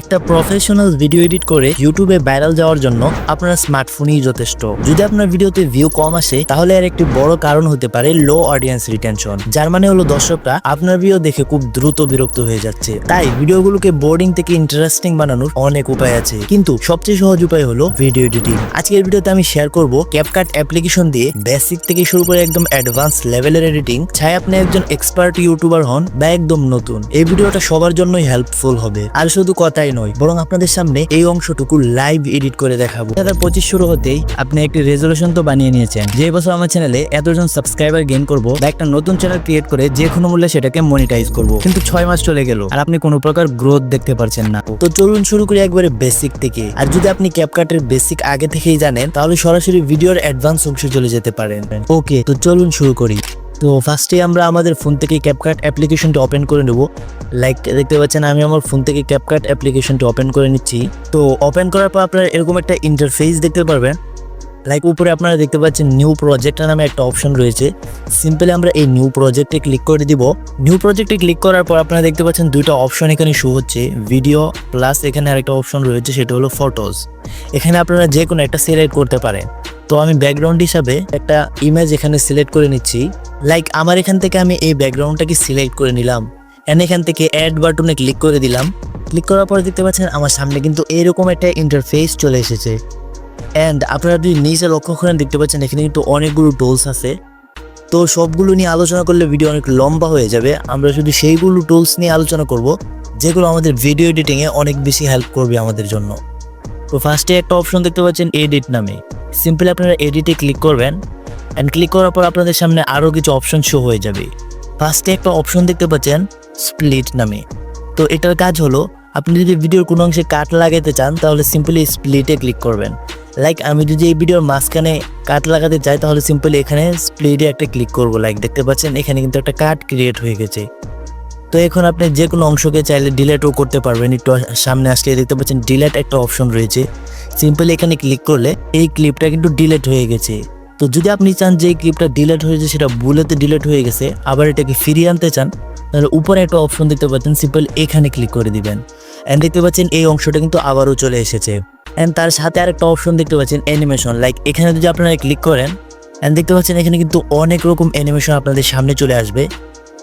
একটা professional video edit করে ইউটিউবে ভাইরাল যাওয়ার জন্য আপনার স্মার্টফোনই যথেষ্ট। যদি আপনার ভিডিওতে ভিউ কম আসে, তাহলে এর একটি বড় কারণ হতে পারে লো অডিয়েন্স রিটেনশন যার মানে হলো দর্শকরা আপনার ভিডিও দেখে খুব দ্রুত বিরক্ত হয়ে যাচ্ছে। তাই ভিডিওগুলোকে বোর্ডিং থেকে ইন্টারেস্টিং বানানোর অনেক উপায় আছে। কিন্তু সবচেয়ে সহজ উপায় হলো ভিডিও এডিটিং আজকের ভিডিওতে আমি শেয়ার করব ক্যাপকাট অ্যাপ্লিকেশন দিয়ে বেসিক থেকে শুরু করে একদম অ্যাডভান্স লেভেলের এডিটিং চাই আপনি একজন এক্সপার্ট ইউটিউবার হন বা একদম নতুন। এই ভিডিওটা সবার জন্যই হেল্পফুল হবে। আর শুধু কথাই নয়, বরং আপনাদের সামনে এই অংশটুকু লাইভ এডিট করে দেখাবো। দু পঁচিশ শুরু হতেই আপনি একটি রেজলিউশন তো বানিয়ে নিয়েছেন। যে বছর আমার চ্যানেলে এতজন সাবস্ক্রাইবার গেইন করব বা একটা নতুন চ্যানেল ক্রিয়েট করে যে কোনো মূল্যে সেটাকে মনিটাইজ করব। কিন্তু ছয় মাস চলে গেল আর আপনি কোনো প্রকার গ্রোথ দেখতে পারছেন না। তো চলুন শুরু করি একবারে বেসিক থেকে। আর যদি আপনি ক্যাপকাটের বেসিক আগে থেকেই জানেন, তাহলে সরাসরি ভিডিওর অ্যাডভান্স অংশে চলে যেতে পারেন। ওকে, তো চলুন শুরু করি। তো ফার্স্টে আমরা আমাদের ফোন থেকে ক্যাপকাট অ্যাপ্লিকেশনটা ওপেন করে নেব। লাইক দেখতে পাচ্ছেন, আমি আমার ফোন থেকে ক্যাপকাট অ্যাপ্লিকেশনটা ওপেন করে নিচ্ছি। তো ওপেন করার পর আপনারা এরকম একটা ইন্টারফেস দেখতে পারবেন। লাইক উপরে আপনারা দেখতে পাচ্ছেন নিউ প্রজেক্ট নামে একটা অপশন রয়েছে। সিম্পলি আমরা এই নিউ প্রজেক্টে ক্লিক করে দিব। নিউ প্রজেক্টে ক্লিক করার পর আপনারা দেখতে পাচ্ছেন দুইটা অপশন এখানে শো হচ্ছে। ভিডিও প্লাস এখানে আরেকটা অপশন রয়েছে, সেটা হলো ফটোজ এখানে আপনারা যে কোনো একটা সিলেক্ট করতে পারেন। তো আমি ব্যাকগ্রাউন্ড হিসাবে একটা ইমেজ এখানে সিলেক্ট করে নিচ্ছি। লাইক আমার এখান থেকে আমি এই ব্যাকগ্রাউন্ডটাকে সিলেক্ট করে নিলাম। এন্ড এখান থেকে অ্যাড বাটনে ক্লিক করে দিলাম। ক্লিক করার পর দেখতে পাচ্ছেন আমার সামনে কিন্তু এরকম একটা ইন্টারফেস চলে এসেছে। অ্যান্ড আপনারা যদি নিচে লক্ষ্য করেন, দেখতে পাচ্ছেন এখানে কিন্তু অনেকগুলো টুলস আছে। তো সবগুলো নিয়ে আলোচনা করলে ভিডিও অনেক লম্বা হয়ে যাবে। আমরা শুধু সেইগুলো টুলস নিয়ে আলোচনা করব, যেগুলো আমাদের ভিডিও এডিটিংয়ে অনেক বেশি হেল্প করবে আমাদের জন্য। তো ফার্স্টে একটা অপশন দেখতে পাচ্ছেন এডিট নামে। সিম্পলি আপনারা এডিটে ক্লিক করবেন। অ্যান্ড ক্লিক করার পর আপনাদের সামনে আরও কিছু অপশন শো হয়ে যাবে। ফার্স্টে একটা অপশন দেখতে পাচ্ছেন স্প্লিট নামে। তো এটার কাজ হলো, আপনি যদি ভিডিওর কোনো অংশে কাট লাগাতে চান, তাহলে সিম্পলি স্প্লিটে ক্লিক করবেন। লাইক আমি যদি এই ভিডিওর মাঝখানে কাট লাগাতে চাই তাহলে সিম্পলি এখানে স্প্লিটে একটা ক্লিক করব লাইক দেখতে পাচ্ছেন, এখানে কিন্তু একটা কাট ক্রিয়েট হয়ে গেছে। তো এখন আপনি যে কোনো অংশকে চাইলে ডিলেটও করতে পারবেন। একটু সামনে আসলে দেখতে পাচ্ছেন ডিলেট একটা অপশন রয়েছে। সিম্পলি এখানে ক্লিক করলে এই ক্লিপটা কিন্তু ডিলেট হয়ে গেছে। তো যদি আপনি চান যে এই ক্লিপটা ডিলেট হয়েছে সেটা ভুলেতে ডিলেট হয়ে গেছে, আবার এটাকে ফিরিয়ে আনতে চান, তাহলে উপরে একটা অপশন দেখতে পাচ্ছেন সিম্পল এখানে ক্লিক করে দিবেন। অ্যান্ড দেখতে পাচ্ছেন, এই অংশটা কিন্তু আবারও চলে এসেছে। অ্যান্ড তার সাথে আরেকটা অপশন দেখতে পাচ্ছেন অ্যানিমেশন লাইক এখানে যদি আপনারা ক্লিক করেন অ্যান্ড দেখতে পাচ্ছেন এখানে কিন্তু অনেক রকম অ্যানিমেশন আপনাদের সামনে চলে আসবে।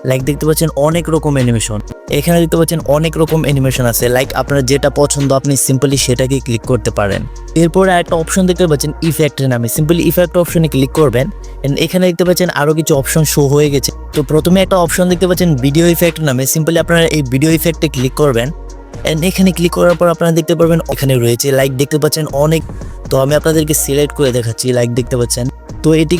লাইক দেখতে পাচ্ছেন অনেক রকম অ্যানিমেশন এখানে দেখতে পাচ্ছেন অনেক রকম অ্যানিমেশন আছে। লাইক আপনার যেটা পছন্দ, আপনি সিম্পলি সেটাকে ক্লিক করতে পারেন। এরপরে একটা অপশন দেখতে পাচ্ছেন ইফেক্টের নামে। সিম্পলি ইফেক্ট অপশনে ক্লিক করবেন, and এখানে দেখতে পাচ্ছেন আরও কিছু অপশন শো হয়ে গেছে। তো প্রথমে একটা অপশন দেখতে পাচ্ছেন ভিডিও ইফেক্ট নামে। সিম্পলি আপনারা এই ভিডিও ইফেক্টে ক্লিক করবেন এন্ড এখানে ক্লিক করার পর আপনারা দেখতে পারবেন এখানে রয়েছে লাইক দেখতে পাচ্ছেন অনেক। তো আমি আপনাদেরকে সিলেক্ট করে দেখাচ্ছি লাইক দেখতে পাচ্ছেন। তো এটি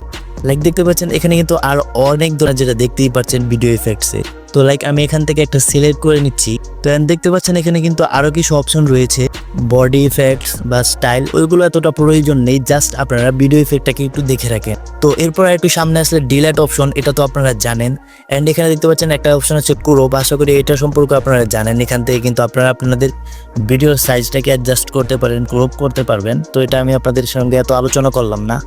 লাইক দেখতে পাচ্ছেন, এখানে কিন্তু আর অনেক ধরনের যেটা দেখতেই পাচ্ছেন ভিডিও ইফেক্টসে তো লাইক আমি এখান থেকে একটা সিলেক্ট করে নিচ্ছি। তো দেখতে পাচ্ছেন, এখানে কিন্তু আরও কিছু অপশন রয়েছে। বডি ইফেক্টস বা স্টাইল ওইগুলো এতটা প্রয়োজন নেই জাস্ট আপনারা ভিডিও ইফেক্টটাকে একটু দেখে রাখেন। তো, এরপর একটু সামনে আসলে ডিলেট অপশন এটা তো আপনারা জানেন। অ্যান্ড এখানে দেখতে পাচ্ছেন, একটা অপশন আছে ক্রোপ আশা করি এটা সম্পর্কে আপনারা জানেন। এখান থেকে কিন্তু আপনারা আপনাদের ভিডিওর সাইজটাকে অ্যাডজাস্ট করতে পারেন ক্রোপ করতে পারবেন। তো, এটা আমি আপনাদের সঙ্গে এত আলোচনা করলাম না।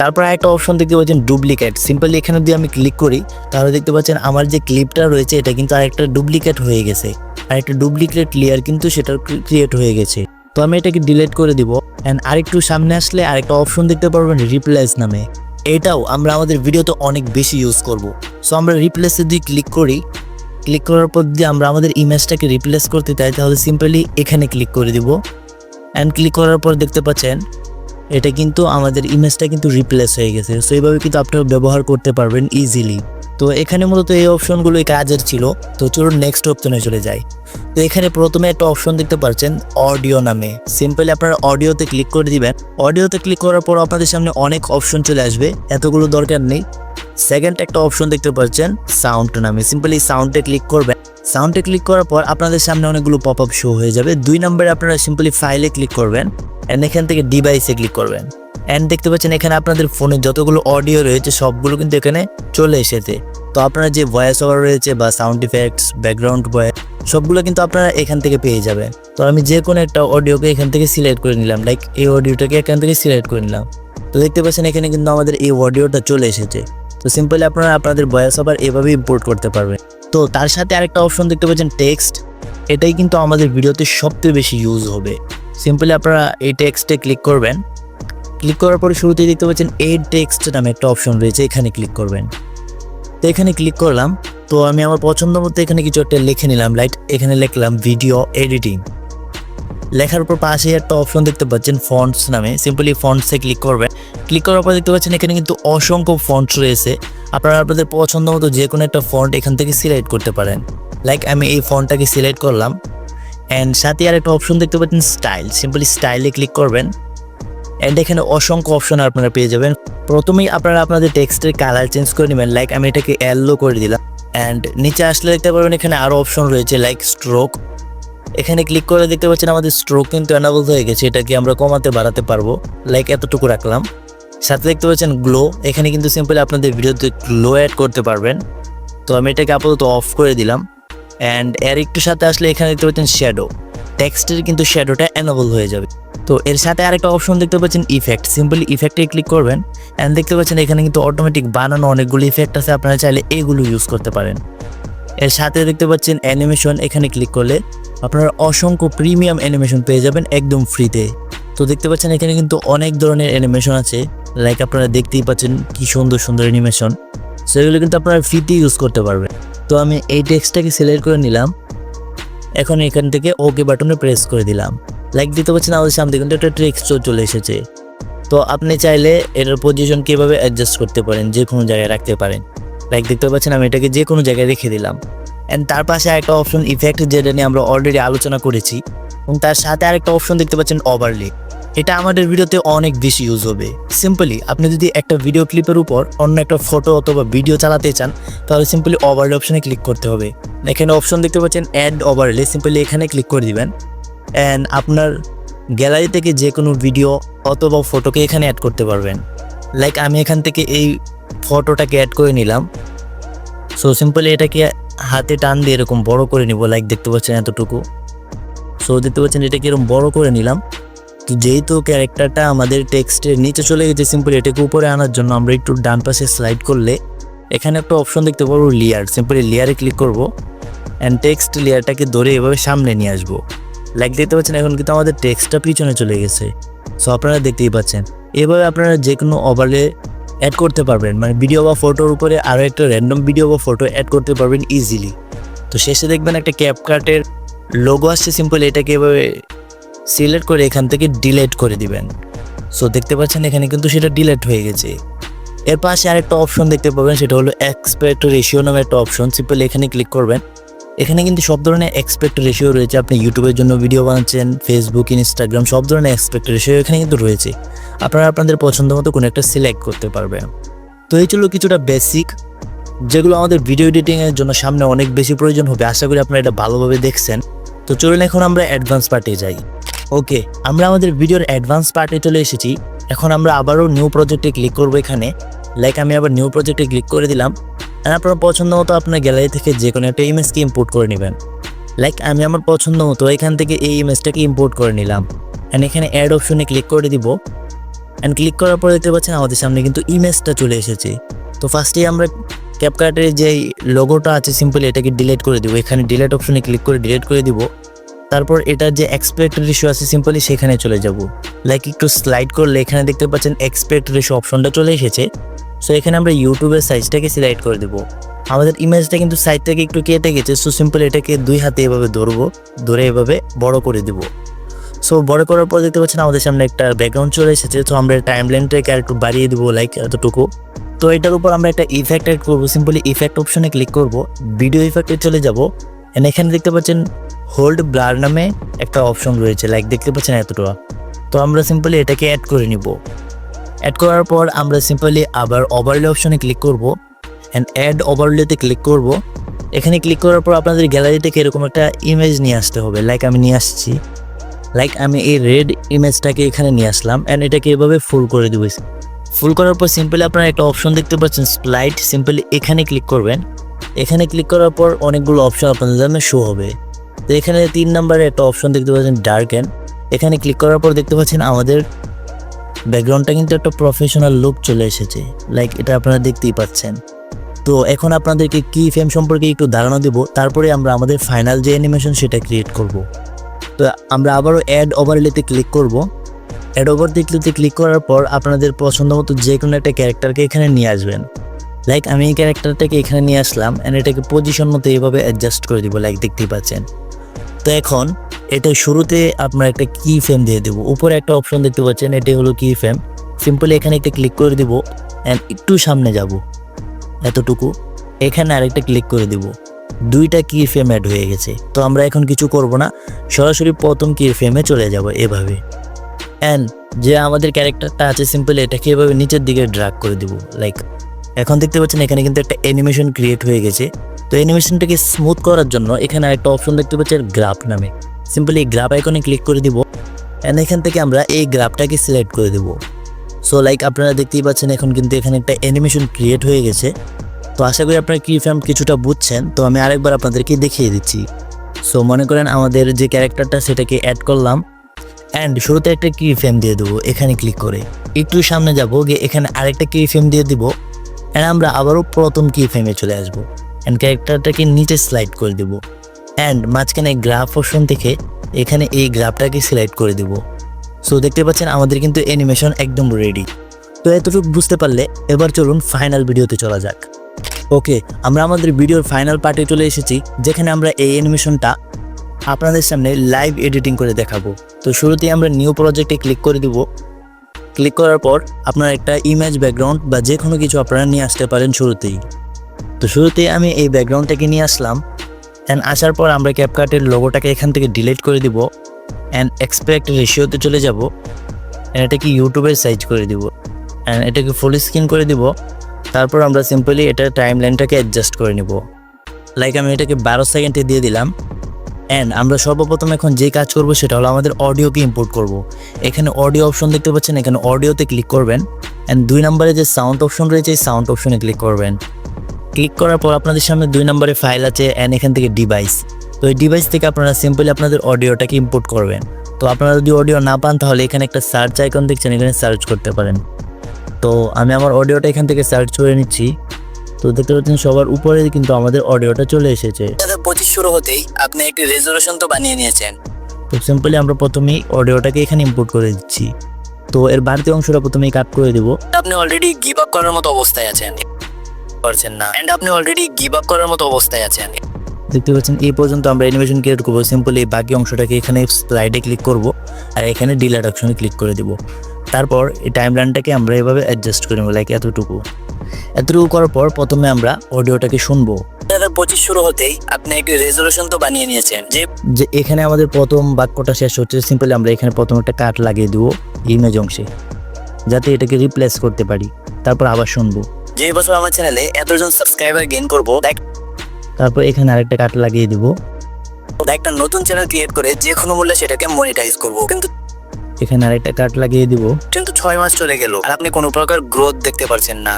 তারপর একটা অপশন দেখতে পাচ্ছেন ডুপ্লিকেট সিম্পলি এখানে যদি আমি ক্লিক করি, তাহলে দেখতে পাচ্ছেন আমার যে ক্লিপটা রয়েছে, এটা কিন্তু আরেকটা ডুপ্লিকেট হয়ে গেছে। আর একটা ডুপ্লিকেট লেয়ার কিন্তু সেটা ক্রিয়েট হয়ে গেছে। তো আমি এটাকে ডিলিট করে দিব। অ্যান্ড আরেকটু সামনে আসলে আরেকটা অপশন দেখতে পারবেন রিপ্লেস নামে। এটাও আমরা আমাদের ভিডিওতে অনেক বেশি ইউজ করব। সো আমরা রিপ্লেসে দিয়ে ক্লিক করি ক্লিক করার পর যদি আমরা আমাদের ইমেজটাকে রিপ্লেস করতে চাই, তাহলে সিম্পলি এখানে ক্লিক করে দিব। অ্যান্ড ক্লিক করার পর দেখতে পাচ্ছেন এটা কিন্তু আমাদের ইমেজটা কিন্তু রিপ্লেস হয়ে গেছে। সো এইভাবে কিন্তু আপনারা ব্যবহার করতে পারবেন ইজিলি তো এখানে মূলত এই অপশনগুলো কাজের ছিল। তো চলুন নেক্সট অপশনে চলে যাই। তো এখানে প্রথমে একটা অপশন দেখতে পাচ্ছেন অডিও নামে। সিম্পলি আপনারা অডিওতে ক্লিক করে দিবেন। অডিওতে ক্লিক করার পর আপনাদের সামনে অনেক অপশন চলে আসবে। এতগুলো দরকার নেই। সেকেন্ড একটা অপশন দেখতে পাচ্ছেন সাউন্ড নামে। সিম্পলি সাউন্ডে ক্লিক করবেন। সাউন্ডে ক্লিক করার পর আপনাদের সামনে অনেকগুলো পপ আপ শো হয়ে যাবে। দুই নম্বরে আপনারা সিম্পলি ফাইলে ক্লিক করবেন অ্যান্ড এখান থেকে ডিভাইসে ক্লিক করবেন। অ্যান্ড দেখতে পাচ্ছেন এখানে আপনাদের ফোনে যতগুলো অডিও রয়েছে, সবগুলো কিন্তু এখানে চলে এসেছে। তো আপনারা যে ভয়েস ওভার রয়েছে বা সাউন্ড ইফেক্টস ব্যাকগ্রাউন্ড ভয়েস সবগুলো কিন্তু আপনারা এখান থেকে পেয়ে যাবেন। তো আমি যে কোনো একটা অডিওকে এখান থেকে সিলেক্ট করে নিলাম লাইক এই অডিওটাকে এখান থেকে সিলেক্ট করে নিলাম। তো দেখতে পাচ্ছেন এখানে কিন্তু আমাদের এই অডিওটা চলে এসেছে। তো সিম্পলি আপনারা আপনাদের ভয়েস ওভার এভাবে ইম্পোর্ট করতে পারবেন। তো তার সাথে আরেকটা অপশন দেখতে পাচ্ছেন টেক্সট এটাই কিন্তু আমাদের ভিডিওতে সবচেয়ে বেশি ইউজ হবে। সিম্পলি আপনারা এই টেক্সটে ক্লিক করবেন। ক্লিক করার পরে শুরুতেই দেখতে পাচ্ছেন এই টেক্সট নামে একটা অপশন রয়েছে, এখানে ক্লিক করবেন। তো এখানে ক্লিক করলাম। তো আমি আমার পছন্দ মতো এখানে কিছু একটা লিখে নিলাম লাইট এখানে লিখলাম ভিডিও এডিটিং লেখার উপর পাশে একটা অপশন দেখতে পাচ্ছেন ফন্টস নামে। সিম্পলি ফন্টসে ক্লিক করবেন। ক্লিক করার পর দেখতে পাচ্ছেন, এখানে কিন্তু অসংখ্য ফন্টস রয়েছে। আপনারা আপনাদের পছন্দ মতো যে কোনো একটা ফন্ট এখান থেকে সিলেক্ট করতে পারেন। লাইক আমি এই ফন্টটাকে সিলেক্ট করলাম। অ্যান্ড সাথে আর একটা অপশন দেখতে পাচ্ছেন স্টাইল সিম্পলি স্টাইলে ক্লিক করবেন। অ্যান্ড এখানে অসংখ্য অপশন আপনারা পেয়ে যাবেন। প্রথমেই আপনারা আপনাদের টেক্সটের কালার চেঞ্জ করে নেবেন। লাইক আমি এটাকে অ্যালো করে দিলাম। অ্যান্ড নিচে আসলে দেখতে পারবেন এখানে আরও অপশন রয়েছে লাইক স্ট্রোক এখানে ক্লিক করে দেখতে পাচ্ছেন আমাদের স্ট্রোক কিন্তু অ্যানাবল হয়ে গেছে। এটাকে আমরা কমাতে বাড়াতে পারব। লাইক এতটুকু রাখলাম। সাথে দেখতে পাচ্ছেন গ্লো এখানে কিন্তু সিম্পলি আপনাদের ভিডিওতে গ্লো অ্যাড করতে পারবেন। তো আমি এটাকে আপাতত অফ করে দিলাম। অ্যান্ড এর একটু সাথে আসলে এখানে দেখতে পাচ্ছেন শ্যাডো টেক্সটের কিন্তু শ্যাডোটা অ্যানাবল হয়ে যাবে। তো এর সাথে আরেকটা অপশন দেখতে পাচ্ছেন ইফেক্ট সিম্পলি ইফেক্টে ক্লিক করবেন। অ্যান্ড দেখতে পাচ্ছেন এখানে কিন্তু অটোমেটিক বানানো অনেকগুলো ইফেক্ট আছে। আপনারা চাইলে এগুলো ইউজ করতে পারেন। এর সাথে দেখতে পাচ্ছেন অ্যানিমেশন এখানে ক্লিক করলে আপনারা অসংখ্য প্রিমিয়াম অ্যানিমেশন পেয়ে যাবেন একদম ফ্রিতে তো দেখতে পাচ্ছেন এখানে কিন্তু অনেক ধরনের অ্যানিমেশন আছে। লাইক আপনারা দেখতেই পাচ্ছেন কি সুন্দর সুন্দর অ্যানিমেশন সেগুলো কিন্তু আপনারা ফ্রিতে ইউজ করতে পারবেন। তো আমি এই টেক্সটটাকে সিলেক্ট করে নিলাম। এখন এখান থেকে ওকে বাটনে প্রেস করে দিলাম। লাইক দিতে পারছেন আমাদের সামনে কিন্তু একটা টেক্সট চলে এসেছে। তো আপনি চাইলে এটার পজিশন কীভাবে অ্যাডজাস্ট করতে পারেন, যে কোনো জায়গায় রাখতে পারেন। লাইক দেখতে পাচ্ছেন আমি এটাকে যে কোনো জায়গায় রেখে দিলাম। অ্যান্ড তার পাশে আরেকটা অপশন ইফেক্ট যেটা নিয়ে আমরা অলরেডি আলোচনা করেছি। এবং তার সাথে আরেকটা অপশন দেখতে পাচ্ছেন ওভারলি এটা আমাদের ভিডিওতে অনেক বেশি ইউজ হবে। সিম্পলি আপনি যদি একটা ভিডিও ক্লিপের উপর অন্য একটা ফটো অথবা ভিডিও চালাতে চান, তাহলে সিম্পলি ওভারলে অপশনে ক্লিক করতে হবে। এখানে অপশন দেখতে পাচ্ছেন অ্যাড ওভারলে সিম্পলি এখানে ক্লিক করে দিবেন। অ্যান্ড আপনার গ্যালারি থেকে যে কোনো ভিডিও অথবা ফটোকে এখানে অ্যাড করতে পারবেন। লাইক আমি এখান থেকে এই ফটোটাকে অ্যাড করে নিলাম। সো সিম্পলি এটাকে হাতে টান দিয়ে এরকম বড় করে নিব লাইক দেখতে পাচ্ছেন এতটুকু। সো দেখতে পাচ্ছেন এটাকে এরকম বড় করে নিলাম। তো যেহেতু ক্যারেক্টারটা আমাদের টেক্সটের নিচে চলে গেছে সিম্পলি এটাকে উপরে আনার জন্য আমরা একটু ডান পাশে স্লাইড করলে এখানে একটা অপশন দেখতে পারব লেয়ার সিম্পলি লেয়ারে ক্লিক করব অ্যান্ড টেক্সট লেয়ারটাকে ধরে এভাবে সামনে নিয়ে আসব। লাইক দেখতে পাচ্ছেন, এখন কিন্তু আমাদের টেক্সটটা পিছনে চলে গেছে। সো আপনারা দেখতেই পাচ্ছেন। এভাবে আপনারা যে কোনো ওভারলে অ্যাড করতে পারবেন। মানে ভিডিও বা ফটোর উপরে আরও একটা র্যান্ডম ভিডিও বা ফটো অ্যাড করতে পারবেন ইজিলি তো শেষে দেখবেন একটা ক্যাপকার্টের লোগো আসছে। সিম্পল এটাকে এভাবে সিলেক্ট করে এখান থেকে ডিলেট করে দিবেন। সো দেখতে পাচ্ছেন এখানে কিন্তু সেটা ডিলেট হয়ে গেছে। এর পাশে আরেকটা অপশন দেখতে পাবেন, সেটা হলো এক্সপেক্ট রেশিও নামে একটা অপশন সিম্পল এখানে ক্লিক করবেন। এখানে কিন্তু সব ধরনের এক্সপেক্ট রেশিও রয়েছে। আপনি ইউটিউবের জন্য ভিডিও বানাচ্ছেন ফেসবুক ইনস্টাগ্রাম সব ধরনের এক্সপেক্ট রেশিও এখানে কিন্তু রয়েছে। আপনারা আপনাদের পছন্দ মতো কোনো একটা সিলেক্ট করতে পারবেন। তো এই ছিল কিছুটা বেসিক যেগুলো আমাদের ভিডিও এডিটিংয়ের জন্য সামনে অনেক বেশি প্রয়োজন হবে। আশা করি আপনারা এটা ভালোভাবে দেখছেন। তো চলুন এখন আমরা অ্যাডভান্স পার্টে যাই। ওকে, আমরা আমাদের ভিডিওর অ্যাডভান্স পার্টে চলে এসেছি। এখন আমরা আবারও নিউ প্রজেক্টে ক্লিক করব এখানে। লাইক আমি আবার নিউ প্রজেক্টে ক্লিক করে দিলাম। আর আপনার পছন্দ মতো আপনার গ্যালারি থেকে যে কোনো একটা ইমেজকে ইম্পোর্ট করে নেবেন। লাইক আমি আমার পছন্দ মতো এখান থেকে এই ইমেজটাকে ইম্পোর্ট করে নিলাম। অ্যান্ড এখানে অ্যাড অপশনে ক্লিক করে দিব। অ্যান্ড ক্লিক করার পর দেখতে পাচ্ছেন আমাদের সামনে কিন্তু ইমেজটা চলে এসেছে। তো ফার্স্টেই আমরা ক্যাপকার্টের যে লোগোটা আছে সিম্পলি এটাকে ডিলিট করে দিব। এখানে ডিলিট অপশনে ক্লিক করে ডিলিট করে দিব। তারপর এটার যে এক্সপেক্ট রেশিও আছে সিম্পলি সেখানে চলে যাব। লাইক একটু স্লাইড করলে এখানে দেখতে পাচ্ছেন এক্সপেক্ট রেশিও অপশনটা চলে এসেছে। সো এখানে আমরা ইউটিউবের সাইজটাকে সিলেক্ট করে দেবো। আমাদের ইমেজটা কিন্তু সাইড থেকে একটু কেটে গেছে সো সিম্পল এটাকে দুই হাতে এভাবে ধরবো, ধরে এভাবে বড় করে দেব। সো বড় করার পর দেখতে পাচ্ছেন আমাদের সামনে একটা ব্যাকগ্রাউন্ড চলে এসেছে তো আমরা টাইম লাইনটাকে আর একটু বাড়িয়ে দেবো লাইক এতটুকু। তো এটার উপর আমরা একটা ইফেক্ট অ্যাড করব সিম্পলি ইফেক্ট অপশনে ক্লিক করব ভিডিও ইফেক্টে চলে যাব। এখানে দেখতে পাচ্ছেন হোল্ড ব্লার নামে একটা অপশন রয়েছে লাইক দেখতে পাচ্ছেন এতটা। তো আমরা সিম্পলি এটাকে অ্যাড করে নিব। অ্যাড করার পর আমরা সিম্পলি আবার ওভারলে অপশনে ক্লিক করব অ্যান্ড অ্যাড ওভারলেতে ক্লিক করব। এখানে ক্লিক করার পর আপনাদের গ্যালারি থেকে এরকম একটা ইমেজ নিয়ে আসতে হবে লাইক আমি নিয়ে আসছি। লাইক আমি এই রেড ইমেজটাকে এখানে নিয়ে আসলাম অ্যান্ড এটাকে এভাবে ফুল করে দিব। ফুল করার পর সিম্পলি আপনারা একটা অপশন দেখতে পাচ্ছেন স্প্লাইট সিম্পলি এখানে ক্লিক করবেন। এখানে ক্লিক করার পর অনেকগুলো অপশন আপনাদের সামনে শো হবে। তো এখানে তিন নম্বরে একটা অপশন দেখতে পাচ্ছেন ডার্ক এখানে ক্লিক করার পর দেখতে পাচ্ছেন আমাদের ব্যাকগ্রাউন্ডটা কিন্তু একটা প্রফেশনাল লুক চলে এসেছে। লাইক এটা আপনারা দেখতেই পাচ্ছেন। তো এখন আপনাদেরকে কি ফ্রেম সম্পর্কে একটু ধারণা দেব, তারপরে আমরা আমাদের ফাইনাল যে অ্যানিমেশন সেটা ক্রিয়েট করব। তো আমরা আবারও অ্যাড ওভারলেতে ক্লিক করব। অ্যাড ওভার দেখলেতে ক্লিক করার পর আপনাদের পছন্দ মতো যে কোনো একটা ক্যারেক্টারকে এখানে নিয়ে আসবেন। লাইক আমি এই ক্যারেক্টারটাকে এখানে নিয়ে আসলাম অ্যান্ড এটাকে পজিশন মতো এইভাবে অ্যাডজাস্ট করে দিব লাইক দেখতেই পাচ্ছেন। তো এখন এটা শুরুতে আপনার একটা কি ফ্রেম দিয়ে দেবো। উপরে একটা অপশন দেখতে পাচ্ছেন এটাই হলো কি ফ্রেম সিম্পলি এখানে একটা ক্লিক করে দিব অ্যান্ড একটু সামনে যাব এতটুকু। এখানে আরেকটা ক্লিক করে দিব। দুইটা কি ফ্রেম অ্যাড হয়ে গেছে। তো আমরা এখন কিছু করব না, সরাসরি প্রথম কি ফ্রেমে চলে যাব এভাবে। অ্যান্ড যে আমাদের ক্যারেক্টারটা আছে সিম্পলি এটাকে এভাবে নিচের দিকে ড্রাগ করে দিব। লাইক এখন দেখতে পাচ্ছেন এখানে কিন্তু একটা অ্যানিমেশন ক্রিয়েট হয়ে গেছে। তো অ্যানিমেশনটাকে স্মুথ করার জন্য এখানে একটা অপশন দেখতে পাচ্ছেন গ্রাফ নামে। সিম্পলি গ্রাফ আইকনে ক্লিক করে দিব। অ্যান্ড এখান থেকে আমরা এই গ্রাফটাকে সিলেক্ট করে দেব। সো লাইক আপনারা দেখতেই পাচ্ছেন এখন কিন্তু এখানে একটা অ্যানিমেশন ক্রিয়েট হয়ে গেছে। তো আশা করি আপনারা কি ফ্রেম কিছুটা বুঝছেন। তো আমি আরেকবার আপনাদেরকে দেখিয়ে দিচ্ছি। সো মনে করেন আমাদের যে ক্যারেক্টারটা সেটাকে অ্যাড করলাম। অ্যান্ড শুরুতে একটা কি ফ্রেম দিয়ে দেবো এখানে ক্লিক করে। একটু সামনে যাব গিয়ে এখানে আরেকটা কি ফ্রেম দিয়ে দিব। অ্যান্ড আমরা আবারও প্রথম কি ফ্রেমে চলে আসব। অ্যান্ড ক্যারেক্টারটাকে নিচে স্লাইড করে দিব। অ্যান্ড মাঝখানে গ্রাফ অপশন থেকে এখানে এই গ্রাফটাকে সিলেক্ট করে দিব। সো দেখতে পাচ্ছেন আমাদের কিন্তু অ্যানিমেশন একদম রেডি তো এতটুকু বুঝতে পারলে এবার চলুন ফাইনাল ভিডিওতে চলা যাক। ওকে আমরা আমাদের ভিডিওর ফাইনাল পার্টে চলে এসেছি, যেখানে আমরা এই অ্যানিমেশনটা আপনাদের সামনে লাইভ এডিটিং করে দেখাবো। তো শুরুতেই আমরা নিউ প্রজেক্টে ক্লিক করে দিব। ক্লিক করার পর আপনার একটা ইমেজ ব্যাকগ্রাউন্ড বা যে কোনো কিছু আপনারা নিয়ে আসতে পারেন শুরুতেই। তো শুরুতেই আমি এই ব্যাকগ্রাউন্ডটাকে নিয়ে আসলাম। অ্যান্ড আসার পর আমরা ক্যাপকার্টের লোগোটাকে এখান থেকে ডিলিট করে দিব অ্যান্ড এক্সপেক্ট রেশিওতে চলে যাব। অ্যান্ড এটাকে ইউটিউবের সাইজ করে দিব। অ্যান্ড এটাকে ফুল স্ক্রিন করে দিব। তারপর আমরা সিম্পলি এটা টাইম লাইনটাকে অ্যাডজাস্ট করে নিব। লাইক আমি এটাকে বারো সেকেন্ডে দিয়ে দিলাম। অ্যান্ড আমরা সর্বপ্রথম এখন যে কাজ করব সেটা হলো আমাদের অডিওকে ইম্পোর্ট করব। এখানে অডিও অপশন দেখতে পাচ্ছেন, এখানে অডিওতে ক্লিক করবেন। অ্যান্ড দুই নম্বরে যে সাউন্ড অপশন রয়েছে, এই সাউন্ড অপশনে ক্লিক করবেন। ক্লিক করার পর আপনাদের সামনে দুই নম্বরে ফাইল আছে অ্যান্ড এখান থেকে ডিভাইস তো এই ডিভাইস থেকে আপনারা সিম্পলি আপনাদের অডিওটাকে ইম্পোর্ট করবেন। তো আপনারা যদি অডিও না পান তাহলে এখানে একটা সার্চ আইকন দেখছেন এখানে সার্চ করতে পারেন। তো আমি আমার অডিওটা এখান থেকে সার্চ করে নিচ্ছি। তো দেখতে পাচ্ছেন সবার উপরে কিন্তু আমাদের অডিওটা চলে এসেছে। পঁচিশ শুরু হতেই আপনি একটি রেজলিউশন তো বানিয়ে নিয়েছেন। তো সিম্পলি আমরা প্রথমেই অডিওটাকে এখানে ইম্পোর্ট করে দিচ্ছি। তো এর বাড়তি অংশটা প্রথমেই কাট করে দিব। আপনি অলরেডি গিভ আপ করার মতো অবস্থায় আছেন। পারছেন না। এন্ড আপনি অলরেডি গিভ আপ করার মতো অবস্থায় আছেন। দেখতে পাচ্ছেন এই পর্যন্ত আমরা অ্যানিমেশন ক্রিয়েট করব। সিম্পলি এই বাকি অংশটাকে এখানে স্লাইডে ক্লিক করব আর এখানে ডিলার অপশনে ক্লিক করে দিব। তারপর এই টাইম লাইনটাকে আমরা এভাবে অ্যাডজাস্ট করে নেব লাইক এতটুকু। এতটুকু করার পর প্রথমে আমরা অডিওটাকে শুনব। দু হাজার পঁচিশ শুরু হতেই আপনি একটি রেজলিউশন তো বানিয়ে নিয়েছেন যে যে এখানে আমাদের প্রথম বাক্যটা শেষ হচ্ছে সিম্পলি আমরা এখানে প্রথম একটা কাট লাগিয়ে দেবো ইমেজ অংশে। যাতে এটাকে রিপ্লেস করতে পারি। তারপর আবার শুনব। যে বছর আমার চ্যানেলে এতজন সাবস্ক্রাইবার গেইন করব দেখ তারপর এখানে আরেকটা কাট লাগিয়ে দিব। একটা নতুন চ্যানেল ক্রিয়েট করে যে কোনো মূল্যে সেটাকে মনিটাইজ করব। কিন্তু এখানে আরেকটা কাট লাগিয়ে দিব। কিন্তু ছয় মাস চলে গেল আর আপনি কোনো প্রকার গ্রোথ দেখতে পারছেন না।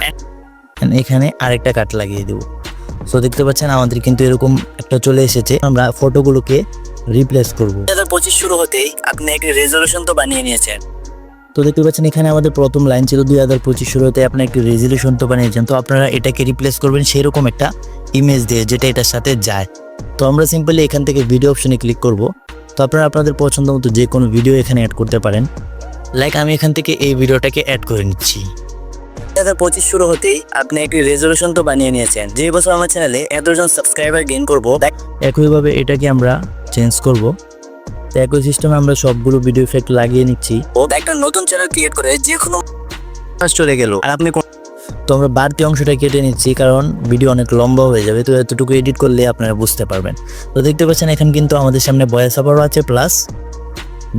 এখানে আরেকটা কাট লাগিয়ে দেব। সো দেখতে পাচ্ছেন আমাদের কিন্তু এরকম একটা চলে এসেছে। আমরা ফটোগুলোকে রিপ্লেস করব। দু হাজার পঁচিশ শুরু হতেই আপনি একটি রেজলিউশন তো বানিয়ে নিয়েছেন। তো দেখতে পাচ্ছেন, এখানে আমাদের প্রথম লাইন ছিল দুই হাজার পঁচিশ শুরুতে আপনি একটি রেজলিউশন তো বানিয়েছেন। তো আপনারা এটাকে রিপ্লেস করবেন সেরকম একটা ইমেজ দিয়ে যেটা এটার সাথে যায়। তো আমরা সিম্পলি এখান থেকে ভিডিও অপশনে ক্লিক করব। তো আপনারা আপনাদের পছন্দ মতো যে কোনো ভিডিও এখানে অ্যাড করতে পারেন। লাইক আমি এখান থেকে এই ভিডিওটাকে অ্যাড করে নিচ্ছি। দু হাজার পঁচিশ শুরু হতেই আপনি একটি রেজলিউশন তো বানিয়ে নিয়েছেন। যে বছর আমার চ্যানেলে এতজন সাবস্ক্রাইবার গেইন করব একইভাবে এটাকে আমরা চেঞ্জ করব। তো একই সিস্টেমে আমরা সবগুলো ভিডিও ইফেক্ট লাগিয়ে নিচ্ছি। ও একটা নতুন চ্যানেল ক্রিয়েট করে যে কোনো চলে গেল। আর আপনি তো আমরা বাড়তি অংশটা কেটে নিচ্ছি কারণ ভিডিও অনেক লম্বা হয়ে যাবে তো এতটুকু এডিট করলে আপনারা বুঝতে পারবেন। তো দেখতে পাচ্ছেন এখন কিন্তু আমাদের সামনে বয়স আবারও আছে প্লাস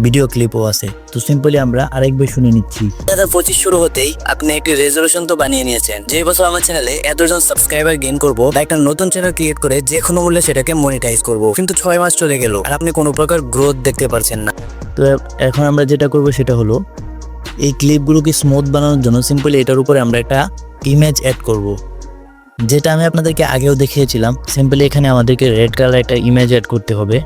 ভিডিও ক্লিপও আছে। তো সিম্পলি আমরা আরেকবার শুনে নিচ্ছি। দু হাজার পঁচিশ শুরু হতেই আপনি একটি রেজলিউশন তো বানিয়ে নিয়েছেন। যে বছর আমার চ্যানেলে এতজন সাবস্ক্রাইবার গেইন করব বা একটা নতুন চ্যানেল ক্রিয়েট করে যে কোনো মূল্যে সেটাকে মনিটাইজ করব। কিন্তু ছয় মাস চলে গেল আর আপনি কোনো প্রকার গ্রোথ দেখতে পারছেন না। তো এখন আমরা যেটা করব সেটা হলো এই ক্লিপগুলোকে স্মুথ বানানোর জন্য সিম্পলি এটার উপরে আমরা একটা ইমেজ অ্যাড করব। যেটা আমি আপনাদেরকে আগেও দেখিয়েছিলাম সিম্পলি এখানে আমাদেরকে রেড কালার একটা ইমেজ অ্যাড করতে হবে।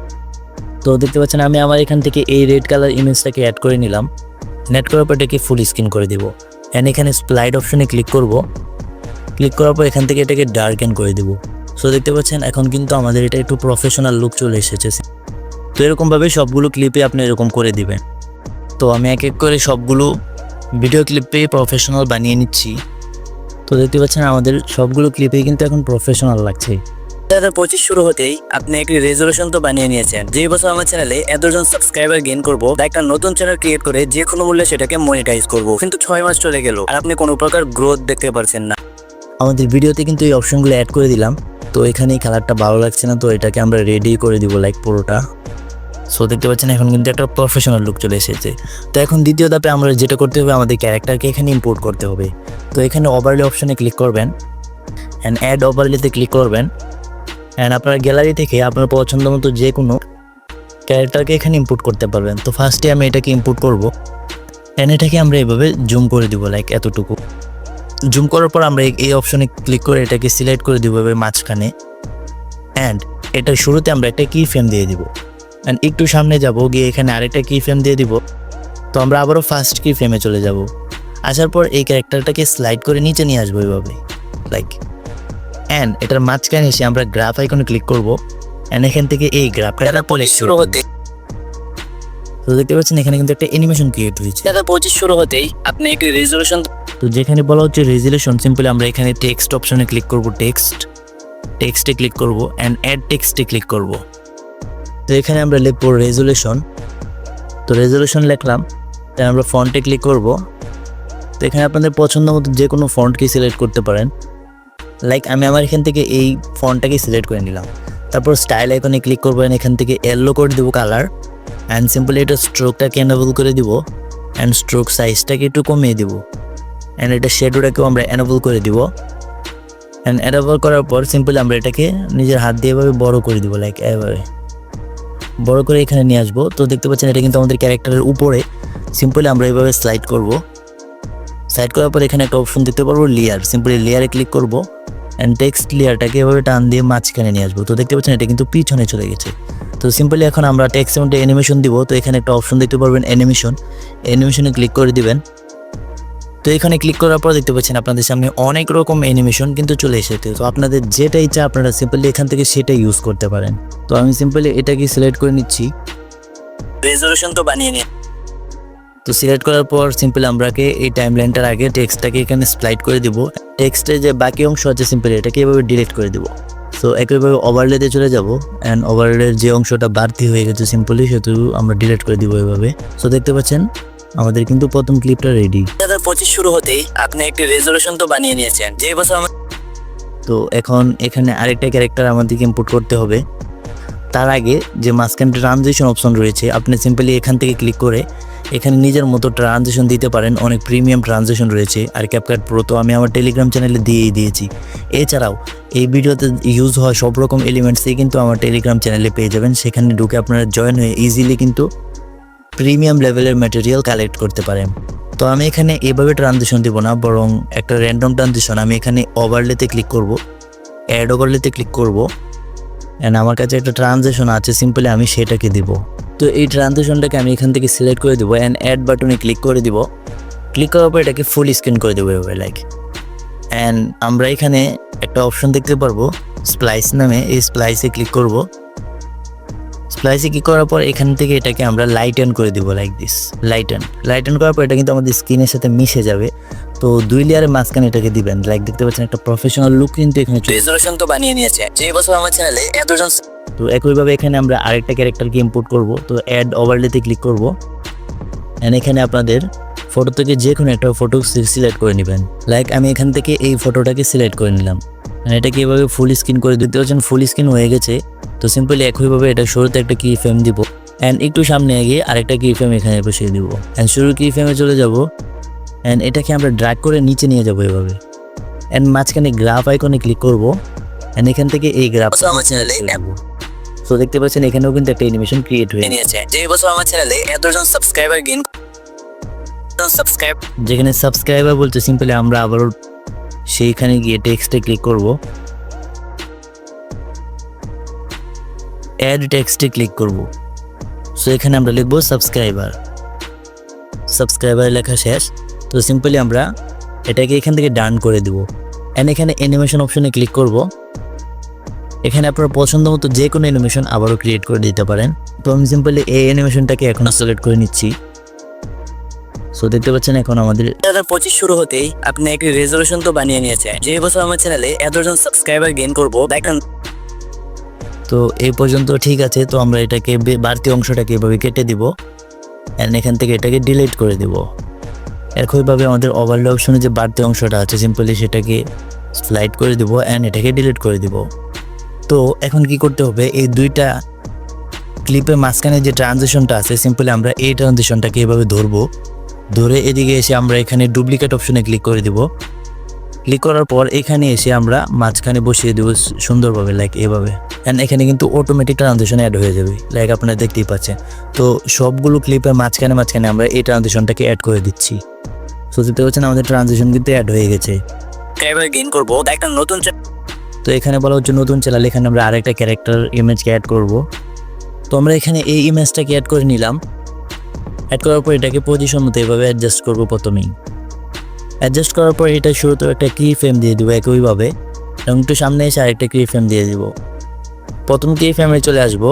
তো দেখতে পাচ্ছেন, আমি আমার এখান থেকে এই রেড কালার ইমেজটাকে অ্যাড করে নিলাম। নেট করার পর এটাকে ফুল স্ক্রিন করে দিব। অ্যান্ড এখানে স্লাইড অপশনে ক্লিক করব। ক্লিক করার পর এখান থেকে এটাকে ডার্ক ডার্কেন করে দিব। সো দেখতে পাচ্ছেন, এখন কিন্তু আমাদের এটা একটু প্রফেশনাল লুক চলে এসেছে। তো এরকমভাবে সবগুলো ক্লিপে আপনি এরকম করে দিবেন। তো আমি এক এক করে সবগুলো ভিডিও ক্লিপে প্রফেশনাল বানিয়ে নিচ্ছি। তো দেখতে পাচ্ছেন, আমাদের সবগুলো ক্লিপেই কিন্তু এখন প্রফেশনাল লাগছে। দু হাজার পঁচিশ শুরু হতেই আপনি একটি রেজলিউশন তো বানিয়ে নিয়েছেন। যে বছর আমার চ্যানেলে এতজন সাবস্ক্রাইবার গেইন করব বা একটা নতুন চ্যানেল ক্রিয়েট করে যে কোনো মূল্যে সেটাকে মনিটাইজ করব। কিন্তু ছয় মাস চলে গেল আর আপনি কোনো প্রকার গ্রোথ দেখতে পারছেন না। আমাদের ভিডিওতে কিন্তু এই অপশনগুলো অ্যাড করে দিলাম। তো এখানে এই কালারটা ভালো লাগছে না, তো এটাকে আমরা রেডি করে দিব লাইক পুরোটা। সো দেখতে পাচ্ছেন এখন কিন্তু একটা প্রফেশনাল লুক চলে এসেছে। তো এখন দ্বিতীয় ধাপে আমরা যেটা করতে হবে, আমাদের ক্যারেক্টারকে এখানে ইম্পোর্ট করতে হবে। তো এখানে ওভারলে অপশনে ক্লিক করবেন। অ্যান্ড অ্যাড ওভারলেতে ক্লিক করবেন। অ্যান্ড আপনার গ্যালারি থেকে আপনার পছন্দ মতো যে কোনো ক্যারেক্টারকে এখানে ইম্পোর্ট করতে পারবেন। তো ফার্স্টে আমি এটাকে ইম্পোর্ট করব। অ্যান্ড এটাকে আমরা এভাবে জুম করে দিব লাইক এতটুকু। জুম করার পর আমরা এই- অপশনে ক্লিক করে এটাকে সিলেক্ট করে দিব এভাবে মাঝখানে। অ্যান্ড এটার শুরুতে আমরা একটা কি ফ্রেম দিয়ে দিব। অ্যান্ড একটু সামনে যাব, গিয়ে এখানে আরেকটা কি ফ্রেম দিয়ে দিব। তো আমরা আবারও ফার্স্ট কি ফ্রেমে চলে যাব। আসার পর এই ক্যারেক্টারটাকে স্লাইড করে নিচে নিয়ে আসব এইভাবে লাইক অ্যান্ড এটার মাঝখানে এসে আমরা গ্রাফ আইকনে ক্লিক করব। অ্যান্ড এখান থেকে এই গ্রাফটা পরে শুরু হতে তো দেখতে পাচ্ছেন এখানে কিন্তু একটা অ্যানিমেশন ক্রিয়েট হয়েছে। দাদা পঁচিশ শুরু হতেই আপনি একটি রেজলিউশন তো যেখানে বলা হচ্ছে রেজুলেশন সিম্পলি আমরা এখানে টেক্সট অপশনে ক্লিক করব টেক্সট টেক্সটে ক্লিক করব অ্যান্ড অ্যাড টেক্সটে ক্লিক করব। তো এখানে আমরা লিখব রেজুলেশন তো রেজুলেশন লিখলাম তাই আমরা ফন্টে ক্লিক করব। তো এখানে আপনাদের পছন্দ মতো যে কোনো ফন্টকে সিলেক্ট করতে পারেন। লাইক আমি আমার এখান থেকে এই ফন্টটাকে সিলেক্ট করে নিলাম। তারপর স্টাইল আইকনে ক্লিক করব and এখান থেকে এলো করে দেবো কালার অ্যান্ড সিম্পলি এটা স্ট্রোকটাকে এনেবল করে দিব। অ্যান্ড স্ট্রোক সাইজটাকে একটু কমিয়ে দিব। অ্যান্ড এটা শেডোটাকেও আমরা এনেবল করে দিব। অ্যান্ড এনেবল করার পর সিম্পলি আমরা এটাকে নিজের হাত দিয়ে এভাবে বড় করে দিব লাইক এভাবে। বড় করে এখানে নিয়ে আসব। তো দেখতে পাচ্ছেন এটা কিন্তু আমাদের ক্যারেক্টারের উপরে। সিম্পলি আমরা এভাবে স্লাইড করব। স্লাইড করার পর এখানে একটা অপশন দিতে পারব লেয়ার সিম্পলি লেয়ারে ক্লিক করব অ্যান্ড টেক্সট লেয়ারটাকে এভাবে টান দিয়ে মাঝখানে নিয়ে আসব। তো দেখতে পাচ্ছেন এটা কিন্তু পিছনে চলে গেছে। তো সিম্পলি এখন আমরা টেক্সটের মধ্যে অ্যানিমেশন দিব। তো এখানে একটা অপশন দেখতে পারবেন অ্যানিমেশন অ্যানিমেশনে ক্লিক করে দিবেন। তো এখানে ক্লিক করার পর দেখতে পাচ্ছেন আপনাদের সামনে অনেক রকম অ্যানিমেশন কিন্তু চলে এসেছে। তো আপনাদের যেটা ইচ্ছা আপনারা সিম্পলি এখান থেকে সেটা ইউজ করতে পারেন। তো আমি সিম্পলি এটাকে সিলেক্ট করে নিচ্ছি। রেজলিউশন তো বানিয়ে নিয়ে তো সিলেক্ট করার পর সিম্পলি আমরাকে এই টাইম লাইনটার আগে টেক্সটটাকে এখানে স্লাইড করে দিব। টেক্সটের যে বাকি অংশ আছে সিম্পলি এটাকে এভাবে ডিলিট করে দিব। সো একইভাবে ওভারলেতে চলে যাব অ্যান্ড ওভারলের যে অংশটা বাড়তি হয়ে গেছে সিম্পলি সেটু আমরা ডিলিট করে দিব এভাবে। সো দেখতে পাচ্ছেন আমাদের কিন্তু প্রথম ক্লিপটা রেডি দু হাজার পঁচিশ শুরু হতেই আপনি একটি রেজলিউশন তো বানিয়ে নিয়েছেন। যে বছর আমার তো এখন এখানে আরেকটা ক্যারেক্টার আমাদেরকে ইম্পোর্ট করতে হবে। তার আগে যে মাঝখানে ট্রানজিশন অপশন রয়েছে, আপনি সিম্পলি এখান থেকে ক্লিক করে এখানে নিজের মতো ট্রানজিশন দিতে পারেন। অনেক প্রিমিয়াম ট্রানজিশন রয়েছে। আর ক্যাপকাট প্রো তো আমি আমার টেলিগ্রাম চ্যানেলে দিয়েই দিয়েছি। এছাড়াও এই ভিডিওতে ইউজ হওয়া সব রকম এলিমেন্টসই কিন্তু আমার টেলিগ্রাম চ্যানেলে পেয়ে যাবেন। সেখানে ঢুকে আপনারা জয়েন হয়ে ইজিলি কিন্তু প্রিমিয়াম লেভেলের ম্যাটেরিয়াল কালেক্ট করতে পারেন। তো আমি এখানে এভাবে ট্রানজিশন দিব না, বরং একটা র্যান্ডম ট্রানজিশন আমি এখানে ওভারলেতে ক্লিক করব অ্যাড ওভারলেতে ক্লিক করব। অ্যান্ড আমার কাছে একটা ট্রানজেকশন আছে সিম্পলি আমি সেটাকে দিব। তো এই ট্রানজেকশনটাকে আমি এখান থেকে সিলেক্ট করে দেবো অ্যান্ড অ্যাড বাটনে ক্লিক করে দিব। ক্লিক করার পর এটাকে ফুল স্ক্রিন করে দেবো এভাবে লাইক অ্যান্ড আমরা এখানে একটা অপশন দেখতে পারব স্প্লাইস নামে, এই স্প্লাইসে ক্লিক করব। স্প্লাইসে ক্লিক করার পর এখান থেকে এটাকে আমরা লাইটেন করে দিব লাইক দিস লাইটেন লাইটেন করার পর এটা কিন্তু আমাদের স্কিনের সাথে মিশে যাবে। তো দুই লেয়ারের মাঝখানে এটাকে দিবেন। লাইক দেখতে পাচ্ছেন একটা প্রফেশনাল লুক কিন্তু এখানে রেজলিউশন তো বানিয়ে নিয়েছে। যে বছর আমার চ্যানেলে এতজন তো একইভাবে এখানে আমরা আরেকটা ক্যারেক্টারকে ইম্পোর্ট করব। তো অ্যাড ওভারলেতে ক্লিক করব। অ্যান্ড এখানে আপনাদের ফটো থেকে যে কোনো একটা ফটো সিলেক্ট করে নেবেন। লাইক আমি এখান থেকে এই ফটোটাকে সিলেক্ট করে নিলাম। And এটাকে এভাবে ফুল স্ক্রিন করে দিতে পারছেন ফুল স্ক্রিন হয়ে গেছে। তো সিম্পলি একইভাবে এটা শুরুতে একটা কি ফ্রেম দিব। অ্যান্ড একটু সামনে এগিয়ে আরেকটা কি ফ্রেম এখানে বসিয়ে দিব। অ্যান্ড শুরুর কি ফ্রেমে চলে যাব। অ্যান্ড এটাকে আমরা ড্রাগ করে নিচে নিয়ে যাব এভাবে। অ্যান্ড মাঝখানে গ্রাফ আইকনে ক্লিক করব। অ্যান্ড এখান থেকে এই গ্রাফ আমার চ্যানেলে তো দেখতে পাচ্ছেন এখানেও কিন্তু একটা অ্যানিমেশন ক্রিয়েট হয়ে নিয়েছে যে বছর আমার চ্যানেলে এতজন সাবস্ক্রাইবার গেইন সাবস্ক্রাইব যেখানে সাবস্ক্রাইবার বলতে সিম্পলি আমরা আবারও সেইখানে গিয়ে টেক্সটে ক্লিক করব। অ্যাড টেক্সটে ক্লিক করব। সো এখানে আমরা লিখব সাবস্ক্রাইবার সাবস্ক্রাইবার লেখা শেষ। তো সিম্পলি আমরা এটাকে এখান থেকে ডান করে দেব। অ্যান্ড এখানে অ্যানিমেশন অপশনে ক্লিক করব। এখানে আপনার পছন্দ মতো যে কোনো অ্যানিমেশন আবারও ক্রিয়েট করে দিতে পারেন। তো আমি সিম্পলি এই অ্যানিমেশনটাকে এখন সিলেক্ট করে নিচ্ছি। সো দেখতে পাচ্ছেন এখন আমাদের দু হাজার পঁচিশ শুরু হতেই আপনি একটি রেজলিউশন তো বানিয়ে নিয়েছেন। যে বছর আমার চ্যানেলে এতজন সাবস্ক্রাইবার গেইন করব একটা তো এই পর্যন্ত ঠিক আছে তো আমরা এটাকে বাড়তি অংশটাকে এভাবে কেটে দিব। অ্যান্ড এখান থেকে এটাকে ডিলিট করে দিব। একইভাবে আমাদের ওভারলে অপশনে যে বাড়তি অংশটা আছে সিম্পলি সেটাকে স্লাইড করে দিব অ্যান্ড এটাকে ডিলিট করে দিব। তো এখন কি করতে হবে এই দুইটা ক্লিপের মাঝখানে যে ট্রানজেকশনটা আছে সিম্পলি আমরা এই ট্রানজেকশনটাকে এভাবে ধরবো। ধরে এদিকে এসে আমরা এখানে ডুপ্লিকেট অপশনে ক্লিক করে দিব। ক্লিক করার পর এখানে এসে আমরা মাঝখানে বসিয়ে দেবো সুন্দরভাবে লাইক এভাবে। অ্যান্ড এখানে কিন্তু অটোমেটিক ট্রানজেকশন অ্যাড হয়ে যাবে লাইক আপনারা দেখতেই পাচ্ছেন। তো সবগুলো ক্লিপের মাঝখানে মাঝখানে আমরা এই ট্রানজেকশনটাকে অ্যাড করে দিচ্ছি। সো দেখতে পাচ্ছেন আমাদের ট্রানজেকশন কিন্তু অ্যাড হয়ে গেছে। সাবস্ক্রাইবার গেইন করব একটা নতুন তো এখানে বলা হচ্ছে নতুন চ্যানেল এখানে আমরা আরেকটা ক্যারেক্টার ইমেজকে অ্যাড করব। তো আমরা এখানে এই ইমেজটাকে অ্যাড করে নিলাম। অ্যাড করার পর এটাকে পজিশন মতো এভাবে অ্যাডজাস্ট করব প্রথমেই। অ্যাডজাস্ট করার পর এটা শুরুতে একটা কি ফ্রেম দিয়ে দিব একইভাবে এবং একটু সামনে এসে আরেকটা কি ফ্রেম দিয়ে দিব। প্রথম কি ফ্রেমে চলে আসব,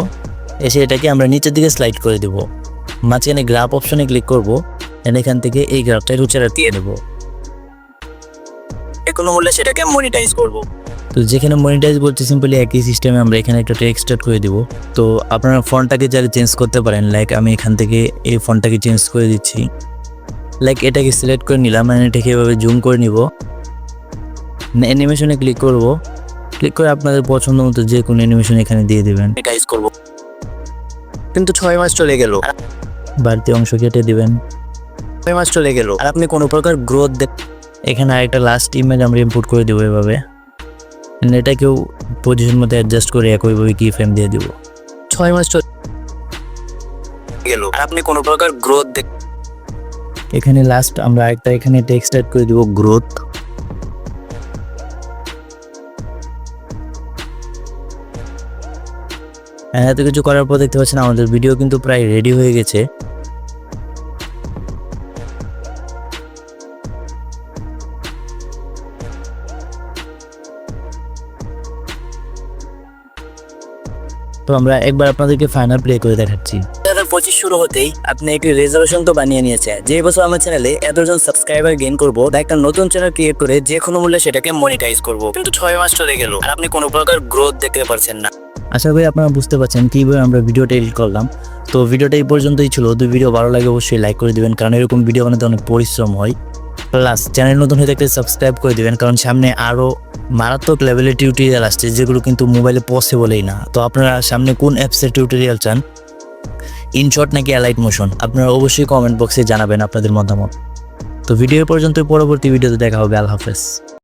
এসে এটাকে আমরা নিচের দিকে স্লাইড করে দিব। মাঝখানে গ্রাফ অপশনে ক্লিক করব and এখান থেকে এই গ্রাফটা রুচারা দিয়ে দেবো। কোনো মূল্যে সেটাকে মনিটাইজ করব। তো যেখানে মনিটাইজ বলতে সিম্পলি একই সিস্টেমে আমরা এখানে একটা টেক্সট অ্যাড করে দিব। তো আপনারা ফন্টটাকে যারা চেঞ্জ করতে পারেন লাইক আমি এখান থেকে এই ফন্টটাকে চেঞ্জ করে দিচ্ছি। লাইক এটাকে সিলেক্ট করে নিলাম মানে এটাকে এভাবে জুম করে নিব। অ্যানিমেশনে ক্লিক করব। ক্লিক করে আপনাদের পছন্দ মতো যে কোনো অ্যানিমেশন এখানে দিয়ে দেবেন। মনিটাইজ করব। কিন্তু ছয় মাস চলে গেল। বাড়তি অংশ কেটে দিবেন। ছয় মাস চলে গেল। আর আপনি কোনো প্রকার গ্রোথ দেখ এখানে আরেকটা লাস্ট ইমেজ আমরা ইম্পোর্ট করে দেবো এভাবে। এটাকেও পজিশন মতো অ্যাডজাস্ট করে একইভাবে কি ফ্রেম দিয়ে দিব। ছয় মাস গেল। আর আপনি কোনো প্রকার গ্রোথ দেখ এখানে লাস্ট আমরা একটা এখানে টেক্সট অ্যাড করে দিব গ্রোথ এত কিছু করার পর দেখতে পাচ্ছেন আমাদের ভিডিও কিন্তু প্রায় রেডি হয়ে গেছে। তো আমরা একবার আপনাদেরকে ফাইনাল প্লে করে দেখাচ্ছি। পঁচিশ শুরু হতেই আপনি একটি রেজলিউশন তো বানিয়ে নিয়েছে যে বছর আমার চ্যানেলে এতজন সাবস্ক্রাইবার গেইন করব তা একটা নতুন চ্যানেল ক্রিয়েট করে যে কোনো মূল্যে সেটাকে মনিটাইজ করব। কিন্তু ছয় মাস চলে গেল আর আপনি কোনো প্রকার গ্রোথ দেখতে পারছেন না। আশা করি আপনারা বুঝতে পারছেন কীভাবে আমরা ভিডিওটা এডিট করলাম। তো ভিডিওটা এই পর্যন্তই ছিল। যদি ভিডিও ভালো লাগে অবশ্যই লাইক করে দিবেন কারণ এরকম ভিডিও বানাতে অনেক পরিশ্রম হয়। প্লাস চ্যানেল নতুন হয়ে থাকলে সাবস্ক্রাইব করে দেবেন, কারণ সামনে আরও মারাত্মক লেভেলের টিউটোরিয়াল আসছে, যেগুলো কিন্তু মোবাইলে পসিবলই না। তো আপনারা সামনে কোন অ্যাপসের টিউটোরিয়াল চান? ইনশর্ট নাকি অ্যালাইট মোশন আপনারা অবশ্যই কমেন্ট বক্সে জানাবেন আপনাদের মতামত। তো ভিডিও পর্যন্ত পরবর্তী ভিডিওতে দেখা হবে, আল্লাহ হাফেজ।